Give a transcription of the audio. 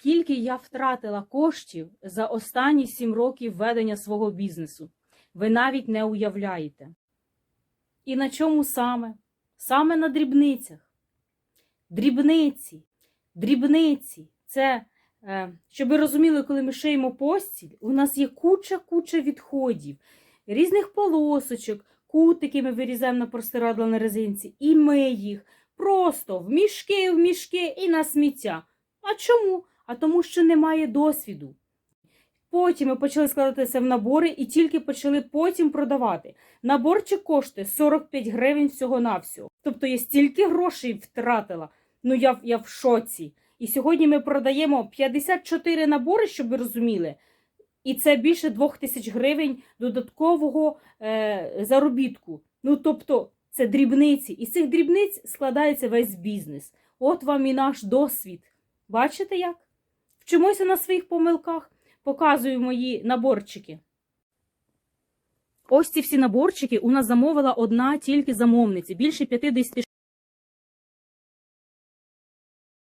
скільки я втратила коштів за останні сім років ведення свого бізнесу. Ви навіть не уявляєте. І на чому саме? Саме на дрібницях. Дрібниці, дрібниці. Це, е, щоб ви розуміли, коли ми шиємо постіль, у нас є куча-куча відходів, різних полосочок, кутики ми вирізаємо на простирадла на резинці, і ми їх просто в мішки, в мішки і на сміття. А чому? А тому, що немає досвіду. Потім ми почали складатися в набори і тільки почали потім продавати. Наборчик коштує 45 гривень всього-навсього. Тобто я стільки грошей втратила. Ну я, я в шоці. І сьогодні ми продаємо 54 набори, щоб ви розуміли. І це більше 2 тисяч гривень додаткового е, заробітку. Ну тобто це дрібниці. І з цих дрібниць складається весь бізнес. От вам і наш досвід. Бачите як? Вчимося на своїх помилках. Показую мої наборчики. Ось ці всі наборчики у нас замовила одна тільки замовниця. Більше 50